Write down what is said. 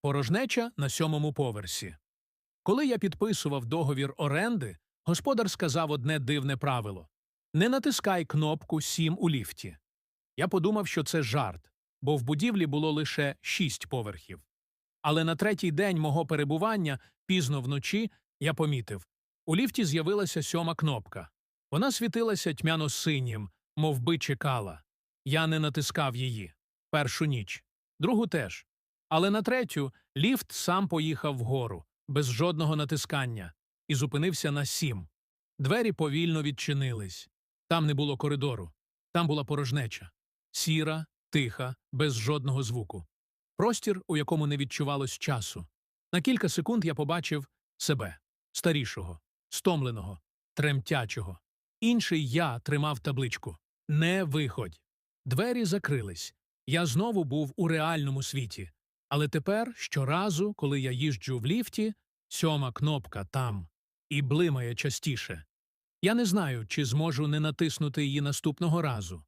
Порожнеча на сьомому поверсі. Коли я підписував договір оренди, господар сказав одне дивне правило не натискай кнопку «Сім» у ліфті. Я подумав, що це жарт, бо в будівлі було лише шість поверхів. Але на третій день мого перебування, пізно вночі, я помітив у ліфті з'явилася сьома кнопка. Вона світилася тьмяно-синім, мов би чекала. Я не натискав її. Першу ніч. Другу теж. Але на третю ліфт сам поїхав вгору, без жодного натискання, і зупинився на сім. Двері повільно відчинились. Там не було коридору. Там була порожнеча. Сіра, тиха, без жодного звуку. Простір, у якому не відчувалось часу. На кілька секунд я побачив себе старішого, стомленого, тремтячого. Інший я тримав табличку Не виходь. Двері закрились. Я знову був у реальному світі. Але тепер, щоразу, коли я їжджу в ліфті, сьома кнопка там і блимає частіше. Я не знаю, чи зможу не натиснути її наступного разу.